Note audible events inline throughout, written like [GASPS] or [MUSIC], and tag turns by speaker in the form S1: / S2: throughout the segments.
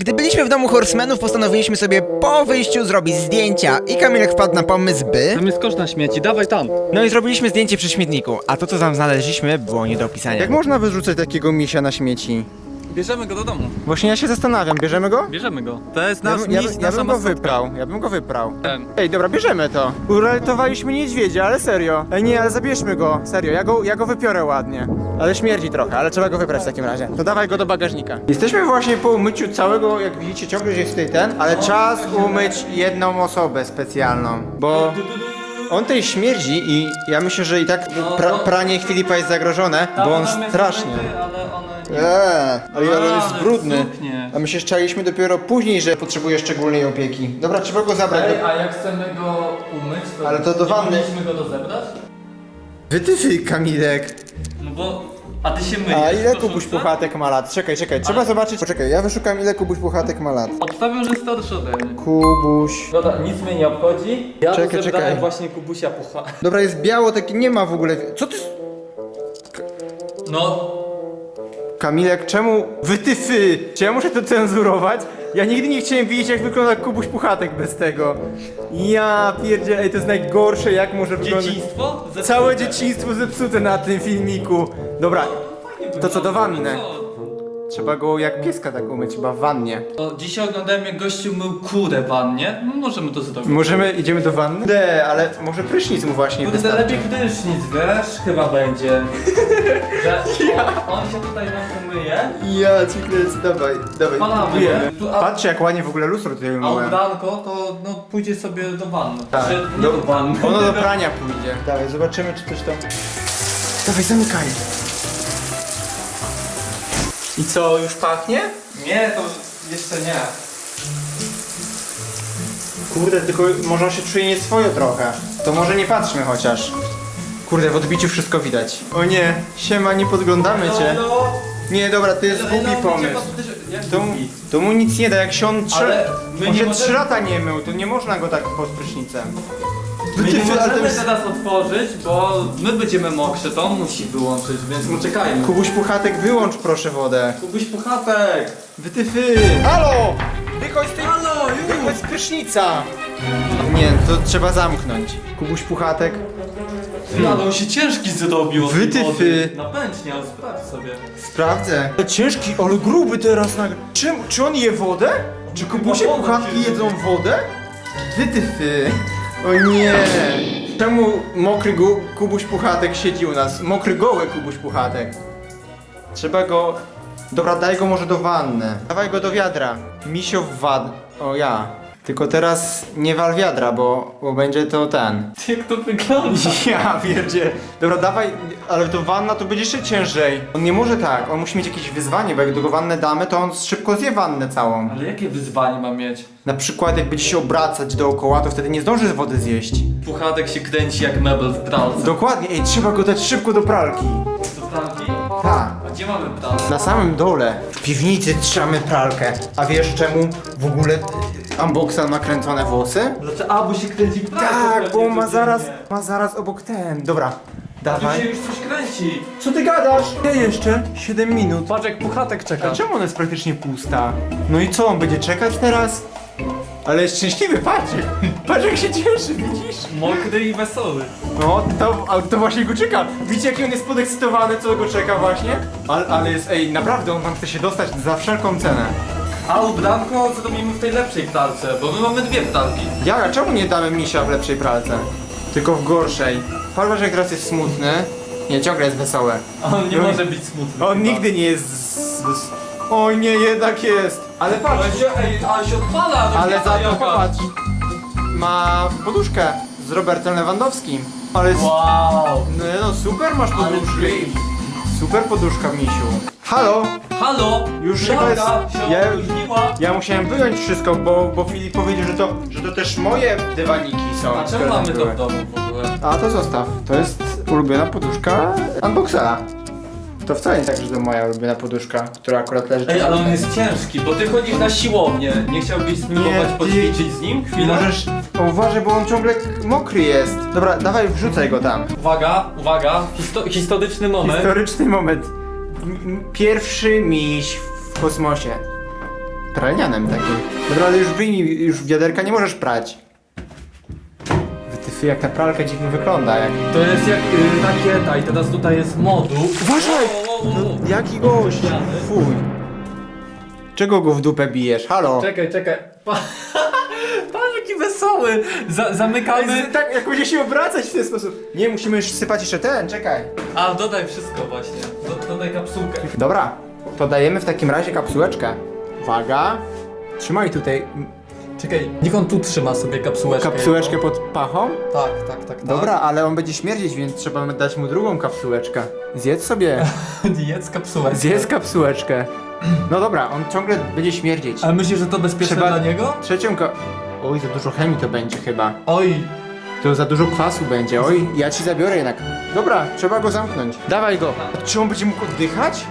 S1: Gdy byliśmy w domu Horsemenów, postanowiliśmy sobie po wyjściu zrobić zdjęcia i Kamilek wpadł na pomysł, by...
S2: Tam jest kosz na śmieci, dawaj tam.
S1: No i zrobiliśmy zdjęcie przy śmietniku, a to co tam znaleźliśmy było nie do opisania. Jak można wyrzucać takiego misia na śmieci?
S2: Bierzemy go do domu.
S1: Właśnie ja się zastanawiam, bierzemy go?
S2: Bierzemy go. To jest
S1: Ja,
S2: nasz
S1: bym- ja, bym- ja
S2: nasza
S1: bym go
S2: maskotka.
S1: wyprał, ja bym go wyprał.
S2: Ten.
S1: Ej, dobra, bierzemy to. Uratowaliśmy niedźwiedzia, ale serio. Ej, nie, ale zabierzmy go, serio, ja go, ja go wypiorę ładnie. Ale śmierdzi trochę, ale trzeba go wybrać w takim razie. To dawaj go do bagażnika. Jesteśmy właśnie po umyciu całego, jak widzicie, ciągle jest tutaj ten, ale czas umyć jedną osobę specjalną, bo... On tej śmierdzi i ja myślę, że i tak pra, pranie Filipa jest zagrożone, bo on strasznie.
S2: ale one.
S1: Eee, ale, ale
S2: A,
S1: jest brudny. A my się szczaliśmy dopiero później, że potrzebuje szczególnej opieki. Dobra, trzeba go zabrać.
S2: Ej, a jak chcemy go umyć, to,
S1: Ale to do
S2: nie
S1: wanny.
S2: powinniśmy go rozebrać?
S1: Wytyfy, Kamilek.
S2: No bo... A ty się myjesz
S1: A ile
S2: w
S1: Kubuś
S2: koszulce?
S1: Puchatek ma lat? Czekaj, czekaj, trzeba zobaczyć. Poczekaj, ja wyszukam ile Kubuś Puchatek ma lat.
S2: Obstawiam, że starszy ode mnie.
S1: Kubuś.
S2: Dobra, nic mnie nie obchodzi. Ja
S1: Czekaj,
S2: czekaj,
S1: czekaj.
S2: właśnie Kubusia pucha.
S1: Dobra, jest biało, taki nie ma w ogóle. Co ty.
S2: No,
S1: Kamilek, czemu. Wytyfy! Czy ja muszę to cenzurować? Ja nigdy nie chciałem widzieć, jak wygląda Kubuś Puchatek bez tego. Ja pierdzie, ej, to jest najgorsze, jak może wyglądać.
S2: dzieciństwo? Zepsute.
S1: Całe dzieciństwo zepsute na tym filmiku. Dobra, to co do wanny? Trzeba go jak pieska tak umyć, chyba w wannie.
S2: O, dzisiaj oglądałem jak gościu mył kurę w wannie. No, możemy to zrobić.
S1: Możemy, idziemy do wanny? Nie, ale może prysznic mu właśnie
S2: Kurde,
S1: wystarczy.
S2: lepiej prysznic, wiesz? Chyba będzie. Że on, on się tutaj nam umyje,
S1: Ja ci kręcę, dawaj, dawaj.
S2: Palamy,
S1: próbujemy.
S2: nie? Tu- a-
S1: Patrzcie jak ładnie w ogóle lustro tutaj
S2: a
S1: umyłem.
S2: ubranko to no, pójdzie sobie do wanny.
S1: Tak.
S2: Znaczy, nie
S1: Do-
S2: do wanny.
S1: Ono do prania pójdzie. Dawaj, zobaczymy czy coś tam... Dawaj, zamykaj. I co, już pachnie?
S2: Nie, to jeszcze nie.
S1: Kurde, tylko może on się czuje nieswojo trochę. To może nie patrzmy chociaż. Kurde, w odbiciu wszystko widać. O nie, siema, nie podglądamy cię.
S2: No, no.
S1: Nie, dobra, to jest
S2: No,
S1: głupi
S2: no,
S1: pomysł. To,
S2: głupi?
S1: to mu nic nie da, jak się on trzy...
S2: Ale my
S1: on
S2: nie
S1: się
S2: możemy-
S1: trzy lata nie mył, to nie można go tak pod prysznicem.
S2: My nie
S1: Ty, ale to
S2: możemy
S1: jest-
S2: teraz otworzyć, bo my będziemy mokrzy, to on musi wyłączyć, więc poczekajmy.
S1: Kubuś Puchatek, wyłącz proszę wodę.
S2: Kubuś puchatek!
S1: Wytyfy! Halo! Wychodź z tej...
S2: Halo,
S1: Wychodź z prysznica! Nie, to trzeba zamknąć. Kubuś Puchatek.
S2: Ale on się ciężki zrobił od tej
S1: Wytyfy.
S2: wody. Napęczniał, sprawdź sobie.
S1: Sprawdzę. Ciężki, ale gruby teraz nagle. Czym, czy on je wodę? Czy Kubusie
S2: wodę
S1: Puchatki jedzą wodę? Wytyfy. O nie. Czemu mokry gu, Kubuś Puchatek siedzi u nas? Mokry goły Kubuś Puchatek. Trzeba go... Dobra, daj go może do wanny. Dawaj go do wiadra. Misio w wad... O ja. Tylko teraz nie wal wiadra, bo, bo będzie to ten. [LAUGHS]
S2: Jak to wygląda?
S1: Ja wiedzie. Dobra, dawaj, ale to wanna to będzie jeszcze ciężej. On nie może tak, on musi mieć jakieś wyzwanie, bo jak do go wannę damy, to on szybko zje wannę całą.
S2: Ale jakie wyzwanie ma mieć?
S1: Na przykład jak będzie się obracać dookoła, to wtedy nie zdąży z wody zjeść.
S2: Puchatek się kręci jak mebel w pralce.
S1: Dokładnie, ej, trzeba go dać szybko do pralki.
S2: Do pralki?
S1: Tak.
S2: A gdzie mamy pralkę?
S1: Na samym dole, w piwnicy trzymamy pralkę. A wiesz czemu w ogóle y, Unboxan ma kręcone włosy?
S2: Dlaczego? A, bo się kręci pralkę.
S1: Tak, bo on ma zaraz, ma zaraz obok ten. Dobra,
S2: Tu
S1: dawaj.
S2: się już coś kręci.
S1: Co ty gadasz? Ja jeszcze 7 minut.
S2: Patrz jak puchatek czeka.
S1: A czemu ona jest praktycznie pusta? No i co, on będzie czekać teraz? Ale jest szczęśliwy, patrz! [LAUGHS] Patrz jak się cieszy, widzisz?
S2: Mokry i wesoły.
S1: No, to, a to właśnie go czeka. Widzicie jaki on jest podekscytowany, co go czeka właśnie? Ale, ale jest, ej, naprawdę on tam chce się dostać za wszelką cenę.
S2: A ubranko zrobimy w tej lepszej pralce, bo my mamy dwie pralki.
S1: Ja, a czemu nie damy misia w lepszej pralce? Tylko w gorszej. Patrz, jak teraz jest smutny. Nie, ciągle jest wesołe.
S2: A on nie
S1: No.
S2: może być smutny.
S1: On
S2: chyba.
S1: nigdy nie jest... z- z- Oj nie, jednak jest. Ale patrz,
S2: Ale się, ej, ale się odpala, no
S1: Ale za to
S2: jaka.
S1: popatrz. Ma poduszkę z Robertem Lewandowskim. Ale jest...
S2: Wow.
S1: No, no super masz
S2: Ale
S1: poduszkę. Super poduszka, misiu. Halo?
S2: Halo?
S1: Już jest-
S2: się
S1: ja-
S2: opóźniła.
S1: Ja musiałem wyjąć wszystko, bo, bo Filip powiedział, że to, że to też moje dywaniki są.
S2: A czemu
S1: które tam
S2: mamy to
S1: były.
S2: w domu w ogóle?
S1: A to zostaw. To jest ulubiona poduszka Unboxera. To wcale nie tak, że to moja ulubiona poduszka, która akurat leży.
S2: Ej, ale on jest ciężki, bo ty chodzisz na siłownię. Nie chciałbyś spróbować
S1: ty-
S2: poćwiczyć z nim chwilę?
S1: Możesz... O, uważaj, bo on ciągle mokry jest. Dobra, dawaj, wrzucaj go tam.
S2: Uwaga, uwaga, Histo historyczny moment.
S1: Historyczny moment. M- Pierwszy miś w kosmosie. pralnianem takim. Dobra, ale już wyjmij, już wiaderka nie możesz prać. Wytyfy, jak ta pralka dziwnie wygląda, jak...
S2: To jest jak y, rakieta i teraz tutaj jest moduł.
S1: Uważaj!
S2: O, o, o, o.
S1: Jaki gość! Fuj. Czego go w dupę bijesz? Halo?
S2: Czekaj, czekaj. Pa- [LAUGHS] Patrz jaki wesoły! Za, zamykamy.
S1: Tak, jak będzie się obracać w ten sposób. Nie, musimy już sypać jeszcze ten, czekaj.
S2: A dodaj wszystko właśnie. Do, dodaj kapsułkę.
S1: Dobra, to dajemy w takim razie kapsułeczkę. Uwaga. Trzymaj tutaj
S2: Czekaj, niech on tu trzyma sobie kapsułeczkę.
S1: kapsułeczkę pod pachą.
S2: Tak, tak, tak. tak.
S1: Dobra, ale on będzie śmierdzieć, więc trzeba dać mu drugą kapsułeczkę. Zjedz sobie. [LAUGHS]
S2: Jedz kapsułeczkę.
S1: Zjedz kapsułeczkę. No dobra, on ciągle będzie śmierdzieć.
S2: Ale myślisz, że to bezpieczne
S1: Trzeba-
S2: dla niego?
S1: Trzecią ka... Oj, za dużo chemii to będzie chyba.
S2: Oj,
S1: To za dużo kwasu będzie. Oj, ja ci zabiorę jednak. Dobra, trzeba go zamknąć. Dawaj go. Czy on będzie mógł oddychać?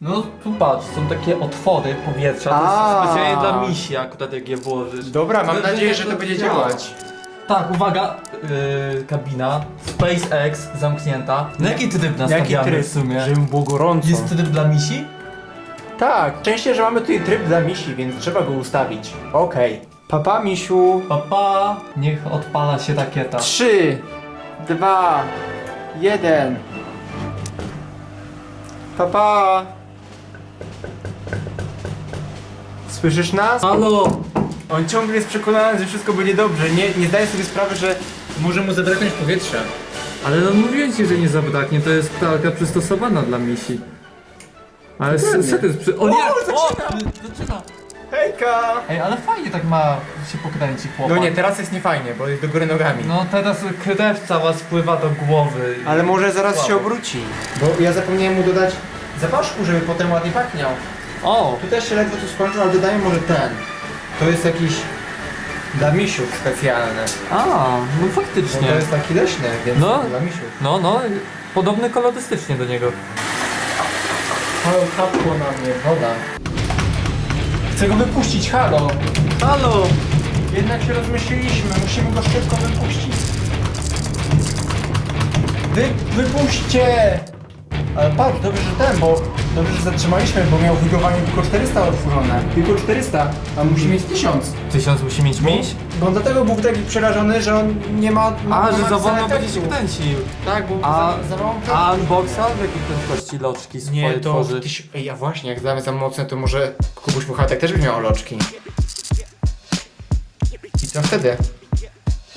S2: no tu patrz, są takie otwory powietrza. To
S1: A.
S2: jest specjalnie dla misi akurat jak je włożysz.
S1: Dobra, mam nadzieję, że to będzie
S2: działa.
S1: działać.
S2: Tak, uwaga, yy, kabina, SpaceX zamknięta. Na jaki tryb
S1: Jaki
S2: nastawiamy
S1: tryb?
S2: w sumie?
S1: Żeby mu było gorąco.
S2: Jest tryb dla misi?
S1: Tak, częściej, że mamy tutaj tryb dla misi, więc trzeba go ustawić. Okej. Papa misiu.
S2: Papa, niech odpala się rakieta.
S1: Trzy, dwa, jeden. Papa. Słyszysz nas?
S2: Halo!
S1: On ciągle jest przekonany, że wszystko będzie dobrze. Nie, nie zdaje sobie sprawy, że może mu zabraknąć powietrza.
S2: Ale no mówiłem ci, że nie zabraknie, to jest pralka przystosowana dla misi. Ale
S1: Dokładnie.
S2: co to jest przy... O nie!
S1: O, zaczyna! Hejka!
S2: Ej, ale fajnie tak ma się pokręci chłopak.
S1: No nie, teraz jest niefajnie, bo jest do góry nogami.
S2: No teraz krew cała spływa do głowy.
S1: Ale może zaraz się obróci. Bo ja zapomniałem mu dodać zapaszku, żeby potem ładnie pachniał.
S2: O!
S1: Tu też się ledwo tu skończył, ale dodaję może ten. To jest jakiś dla misiów specjalny.
S2: A, no
S1: Bo
S2: faktycznie.
S1: to jest taki leśny, więc
S2: No.
S1: dla misiów.
S2: No, no, podobny kolorystycznie do niego.
S1: Halo, kapło na mnie, woda. Chcę go wypuścić, halo!
S2: Halo!
S1: Jednak się rozmyśliliśmy, musimy go szybko wypuścić. Wy, wypuśćcie! Ale patrz, dobrze, że ten, bo dobrze, że zatrzymaliśmy, bo miał wygowanie tylko 400 otworzone. Tylko 400, a musi mieć 1000.
S2: Tysiąc musi mieć miś?
S1: Bo on dlatego był taki przerażony, że on nie ma...
S2: A, że za wolno będzie się kręcił.
S1: Tak, bo
S2: A,
S1: za, za mało
S2: a unboxa w jakiej prędkości loczki swoje
S1: Nie, to...
S2: tworzy?
S1: Tyś... Ej, a właśnie, jak damy za mocne, to może Kubuś Puchatek też by miał loczki. I co wtedy?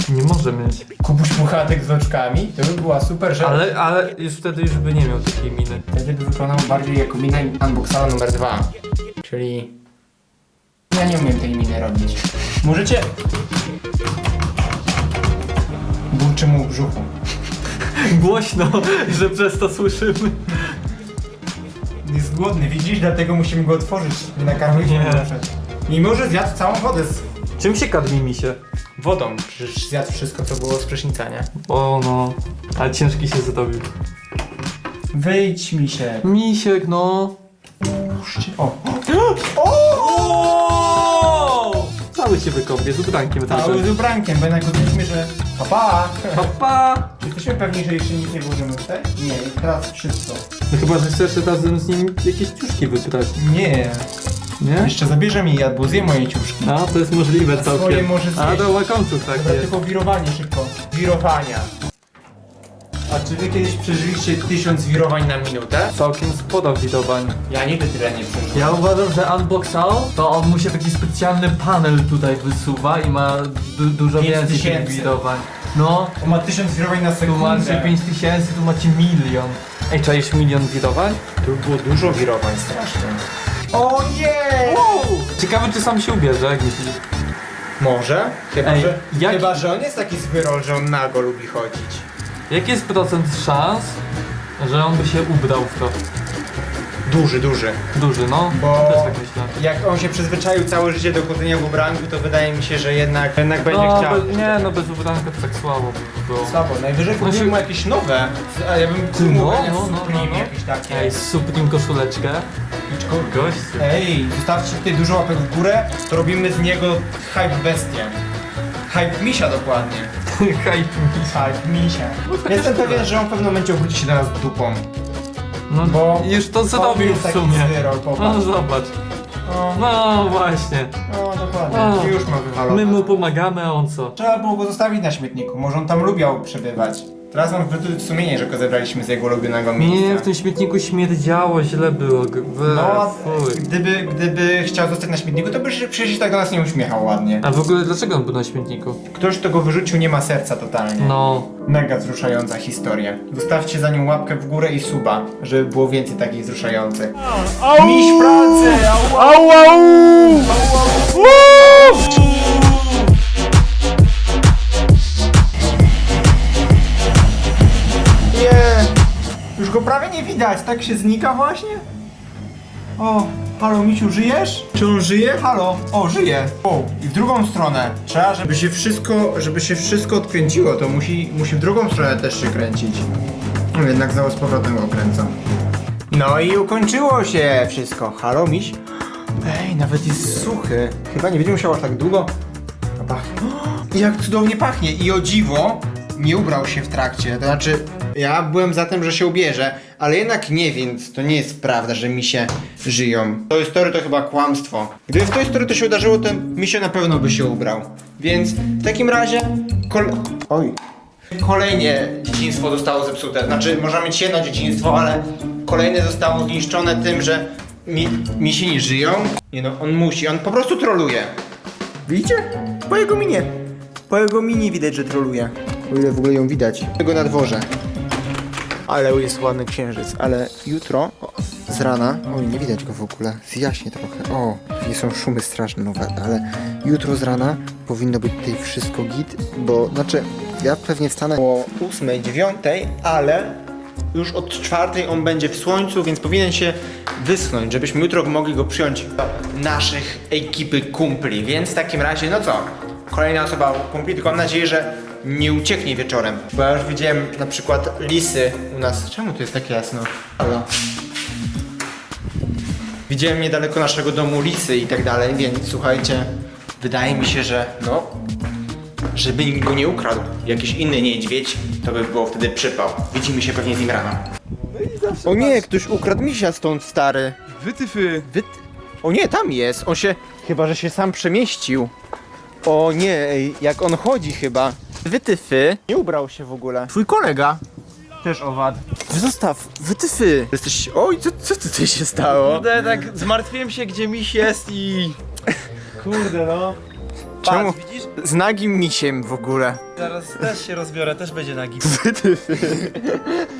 S2: Nie może mieć.
S1: Kubuś Puchatek z loczkami? To by była super rzecz.
S2: Ale, ale już wtedy już by nie miał takiej miny.
S1: Wtedy by wyglądał bardziej jako mina unboxala numer dwa. Czyli... Ja nie umiem tej miny robić. Możecie... Burczy mu w brzuchu.
S2: Głośno, że przez to słyszymy.
S1: Jest głodny, widzisz? Dlatego musimy go otworzyć. Nie nakarmić
S2: Nie.
S1: go przed. Mimo, że zjadł całą wodę z
S2: Czym się karmi mi się?
S1: wodą. Przecież zjadł wszystko, co było z prysznica, nie?
S2: O no, ale ciężki się zrobił.
S1: Wyjdź mi się.
S2: Misiek, no.
S1: O!
S2: O! Cały się wykąpie z ubrankiem
S1: Cały
S2: razem.
S1: z ubrankiem, bo jednak uznaliśmy, że... Papa!
S2: Papa!
S1: Czy jesteśmy pewni, że jeszcze nic nie włożymy tutaj? Nie, teraz wszystko.
S2: No chyba, że chcesz razem z nim jakieś ciuszki wyprać,
S1: Nie.
S2: nie?
S1: Jeszcze zabierze mi jadło, zje moje ciuszki.
S2: A, to jest możliwe
S1: A swoje
S2: całkiem.
S1: może
S2: A,
S1: zjeść.
S2: do łakomców tak
S1: Dobra,
S2: jest.
S1: tylko wirowanie szybko. Wirowania. A czy wy kiedyś przeżyliście tysiąc wirowań na minutę?
S2: Całkiem sporo widowań.
S1: Ja nigdy tyle nie przeżyłem.
S2: Ja uważam, że Unboxal to on mu się taki specjalny panel tutaj wysuwa i ma du dużo
S1: Pięć
S2: więcej tych
S1: tysięcy.
S2: widowań. No,
S1: On ma tysiąc wirowań na
S2: tu macie
S1: sekundę.
S2: 5000, tu macie milion. Ej, czaisz milion widowań?
S1: Tu było dużo wirowań strasznie. O nie!
S2: Ciekawe, czy sam się ubierze, jak myślisz?
S1: Może? Chyba,
S2: Ej,
S1: że,
S2: jaki-
S1: chyba, że on jest taki zwyrol, że on nago lubi chodzić.
S2: Jaki jest procent szans, że on by się ubrał w to?
S1: Duży, duży.
S2: Duży, no.
S1: Bo-
S2: Też tak myślę.
S1: Jak on się przyzwyczaił całe życie do chodzenia w ubranku, to wydaje mi się, że jednak, jednak będzie
S2: No,
S1: chciał.
S2: be, nie, no bez ubranka to tak słabo by było.
S1: Słabo, najwyżej
S2: No
S1: kupił mu jakieś nowe. A ja bym kupił
S2: no,
S1: mu
S2: no, no,
S1: Supreme
S2: no, no.
S1: jakieś takie.
S2: Ej, Supreme koszuleczkę. Gościu.
S1: Ej, zostawcie tutaj dużo łapek w górę, to robimy z niego hype bestię. Hype misia dokładnie.
S2: Hype mi.
S1: Hype misia. Jestem pewien, że on w pewnym momencie obróci się do nas dupą.
S2: No
S1: Bo
S2: już to zrobił w sumie. No zobacz.
S1: No,
S2: No właśnie.
S1: no dokładnie.
S2: O.
S1: Już ma wywalone.
S2: My mu pomagamy, a on co?
S1: Trzeba było go zostawić na śmietniku, może on tam lubiał przebywać. Teraz mam wyrzuty sumienie, że go zebraliśmy z jego ulubionego miejsca.
S2: Nie, w tym śmietniku śmierdziało, źle było. g- we-
S1: No,
S2: fuj.
S1: gdyby, gdyby chciał zostać na śmietniku, to by się przecież tak do nas nie uśmiechał ładnie.
S2: A w ogóle dlaczego on był na śmietniku?
S1: Ktoś, kto go wyrzucił, nie ma serca totalnie.
S2: No.
S1: Mega wzruszająca historia. Zostawcie za nią łapkę w górę i suba, żeby było więcej takich wzruszających. Miś pracy! Au, au! Nie! Widać, tak się znika właśnie? O, halo Misiu, żyjesz? Czy on żyje? Halo? O, żyje. O, i w drugą stronę. Trzeba, żeby się wszystko, żeby się wszystko odkręciło, to musi, musi w drugą stronę też się kręcić. No, Jednak znowu z powrotem go kręcą. No i ukończyło się wszystko. Halo, miś? Ej, nawet jest suchy. Chyba nie będzie musiał aż tak długo. A pachnie. [GASPS] Jak cudownie pachnie. I o dziwo, nie ubrał się w trakcie. To znaczy, ja byłem za tym, że się ubierze, ale jednak nie, więc to nie jest prawda, że misie żyją. Toy Story to chyba kłamstwo. Gdyby w Toy Story to się udarzyło, to misie na pewno by się ubrał. Więc w takim razie... Kol... Oj. Kolejnie dzieciństwo zostało zepsute. Znaczy, można mieć jedno dzieciństwo, ale kolejne zostało zniszczone tym, że mi, misi nie żyją. Nie no, on musi, on po prostu troluje. Widzicie? Po jego minie. Po jego minie widać, że troluje. O ile w ogóle ją widać. Tego na dworze. Ale jest ładny księżyc, ale jutro o, z rana, oj nie widać go w ogóle, zjaśnie trochę, o, nie są szumy straszne nowe, ale jutro z rana powinno być tutaj wszystko git, bo znaczy ja pewnie wstanę o 8, 9, ale już od czwartej on będzie w słońcu, więc powinien się wyschnąć, żebyśmy jutro mogli go przyjąć do naszych ekipy kumpli, więc w takim razie, no co, kolejna osoba kumpli, tylko mam nadzieję, że nie ucieknie wieczorem, bo ja już widziałem na przykład lisy u nas, czemu tu jest tak jasno? Halo. Widziałem niedaleko naszego domu lisy i tak dalej, więc słuchajcie, wydaje mi się, że no, żeby nikt go nie ukradł, jakiś inny niedźwiedź, to by było wtedy przypał. Widzimy się pewnie z nim rano. O nie, ktoś ukradł misia stąd, stary.
S3: Wytyfy!
S1: Wy... O nie, tam jest, on się, chyba, że się sam przemieścił. O nie, ej, jak on chodzi chyba. Wytyfy. Nie ubrał się w ogóle. Twój kolega. Też owad. Zostaw, wytyfy. Jesteś, oj, co, co tutaj się stało?
S3: Kurde, tak zmartwiłem się, gdzie miś jest i... Kurde no.
S1: Czemu?
S3: Patrz, widzisz?
S1: Z nagim misiem w ogóle.
S3: Zaraz też się rozbiorę, też będzie nagi.
S1: Wytyfy.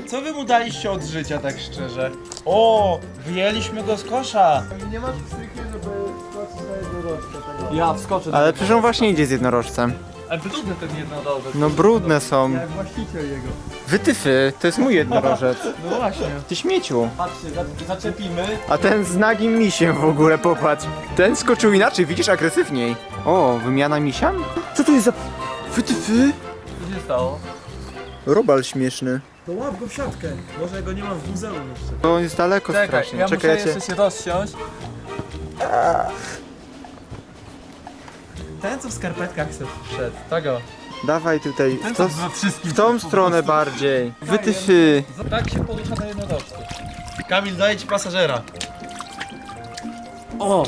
S3: Co wy mu daliście od życia, tak szczerze? O, wyjęliśmy go z kosza. Nie masz psychy, żeby wskoczyć na jednorożce tego. Ja wskoczę.
S1: Ale przecież on właśnie idzie z jednorożcem.
S2: Ale brudny ten jednorożec.
S1: No brudne są.
S3: Jak właściciel jego.
S1: Wytyfy, to jest mój jednorożec. [LAUGHS]
S3: No właśnie.
S1: Ty śmieciu.
S3: Patrzcie, za- zaczepimy.
S1: A ten z nagim misiem w ogóle, popatrz. Ten skoczył inaczej, widzisz, agresywniej. O, wymiana misia? Co to jest za... Wytyfy?
S2: Co się stało?
S1: Robal śmieszny.
S3: To łap go w siatkę. Może go nie mam w muzeum jeszcze.
S1: No on jest daleko
S2: Czekaj,
S1: strasznie.
S2: ja
S1: Czekaj,
S2: muszę jeszcze się rozsiąść.
S3: Ten, co w skarpetkach chce.
S2: Przed, tego.
S1: Dawaj tutaj, w, to, w tą stronę bardziej. Wytyfy.
S2: Tak się porusza na jednorożcu.
S3: Kamil, daję ci pasażera.
S2: O!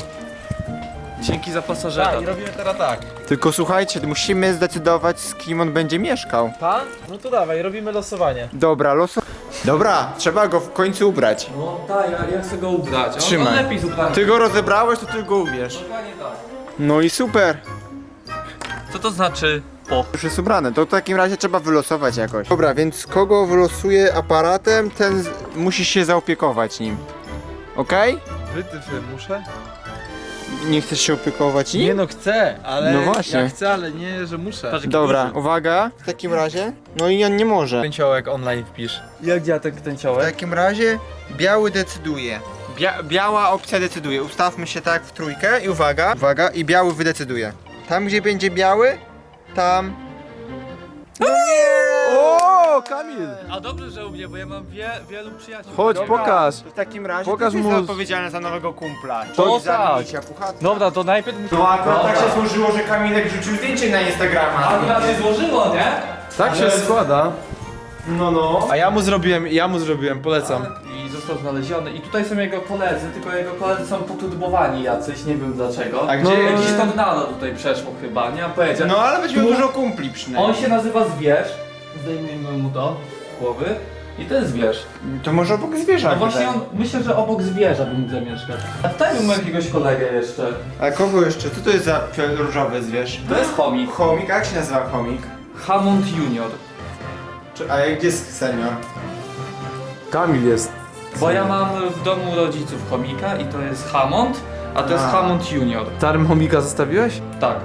S2: Dzięki za pasażera.
S3: Tak, i robimy teraz tak.
S1: Tylko słuchajcie, musimy zdecydować z kim on będzie mieszkał.
S3: Pan? No to dawaj, robimy losowanie.
S1: Dobra, loso... Dobra, trzeba go w końcu ubrać.
S2: No tak, ja, ja chcę go ubrać. On,
S1: Trzymaj.
S2: on lepiej.
S1: Ty go rozebrałeś, to ty go ubierz.
S2: Dokładnie tak.
S1: No i super.
S2: Co to znaczy po?
S1: Już jest ubrane, to w takim razie trzeba wylosować jakoś. Dobra, więc kogo wylosuje aparatem, ten z... musi się zaopiekować nim. Okej?
S3: Wytyfy, muszę?
S1: Nie chcesz się opiekować nim?
S3: Nie no, chcę, ale...
S1: No właśnie.
S3: Ja chcę, ale nie, że muszę. Patrz,
S1: Dobra, uwaga. W takim razie. No i on nie może.
S3: Kręciołek online wpisz. Jak działa ten
S1: W
S3: kręciołek?
S1: takim razie biały decyduje. Bia biała opcja decyduje. Ustawmy się tak w trójkę i uwaga. Uwaga, i biały wydecyduje. Tam gdzie będzie biały, tam. No nie! O, Kamil!
S2: A dobrze, że u mnie, bo ja mam wie, wielu przyjaciół.
S3: Chodź, pokaż.
S1: W takim razie
S3: Pokaż
S1: ty jesteś
S3: mu-
S1: odpowiedzialny za nowego kumpla.
S3: To
S1: za
S3: tak.
S1: misia puchatka.
S3: Dobra, to najpierw.
S1: No akurat tak się złożyło, że Kamilek rzucił zdjęcie na Instagrama.
S2: Akurat się złożyło, nie?
S3: Tak się składa.
S1: No no.
S3: A ja mu zrobiłem, ja mu zrobiłem, polecam. I
S2: został znaleziony i tutaj są jego koledzy, tylko jego koledzy są poturbowani jacyś, nie wiem dlaczego.
S1: A gdzie-
S2: no, jakiś tornado tutaj przeszło chyba, nie mam pojęcia.
S1: No ale będziemy dużo kumpli przynajmniej.
S2: On się nazywa Zwierz, zdejmijmy mu to z głowy i to jest Zwierz.
S1: To może obok zwierza.
S2: No właśnie on, myślę, że obok Zwierza by mógł zamieszkać. A tutaj bym jakiegoś kolegę jeszcze.
S1: A kogo jeszcze? Co to jest za pio- różowy zwierz?
S2: To jest chomik.
S1: Chomik? A jak się nazywa chomik?
S2: Hammond Junior.
S1: Czy, a jak jest senior?
S3: Kamil jest.
S2: Bo ja mam w domu rodziców chomika i to jest Hammond, a to jest
S1: A.
S2: Hammond Junior.
S3: Starym chomika zostawiłeś?
S2: Tak.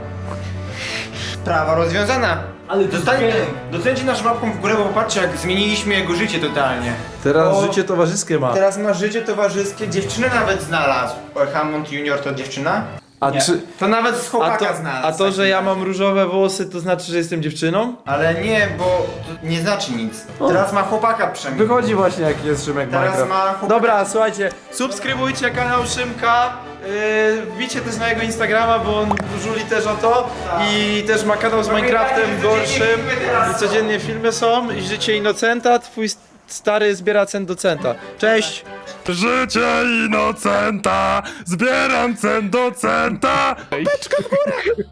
S1: Sprawa rozwiązana.
S2: Ale
S1: Dostańcie, dostańcie nasz łapką w górę, bo patrzcie jak zmieniliśmy jego życie totalnie.
S3: Teraz
S1: O.
S3: życie towarzyskie ma.
S1: Teraz ma życie towarzyskie, dziewczynę nawet znalazł. O, Hammond Junior to dziewczyna?
S3: A
S2: Nie.
S3: czy...
S1: To nawet z
S3: A
S1: chłopaka
S3: to,
S1: znalazł.
S3: a to, że ja mam różowe włosy, to znaczy, że jestem dziewczyną?
S1: Ale nie, bo to nie znaczy nic. Teraz ma chłopaka przynajmniej.
S3: Wychodzi właśnie jak jest Szymek
S1: Teraz
S3: Minecraft.
S1: ma chłopaka.
S3: Dobra, słuchajcie, subskrybujcie kanał Szymka, yy, wbijcie też na jego Instagrama, bo on żuli też o to i też ma kanał z Minecraftem gorszym
S1: codziennie filmy teraz
S3: i
S1: są.
S3: codziennie filmy są i życie Inocenta, twój st- stary zbiera cent do centa. Cześć!
S4: Życie inocenta, zbieram cent do centa. Beczka w górę.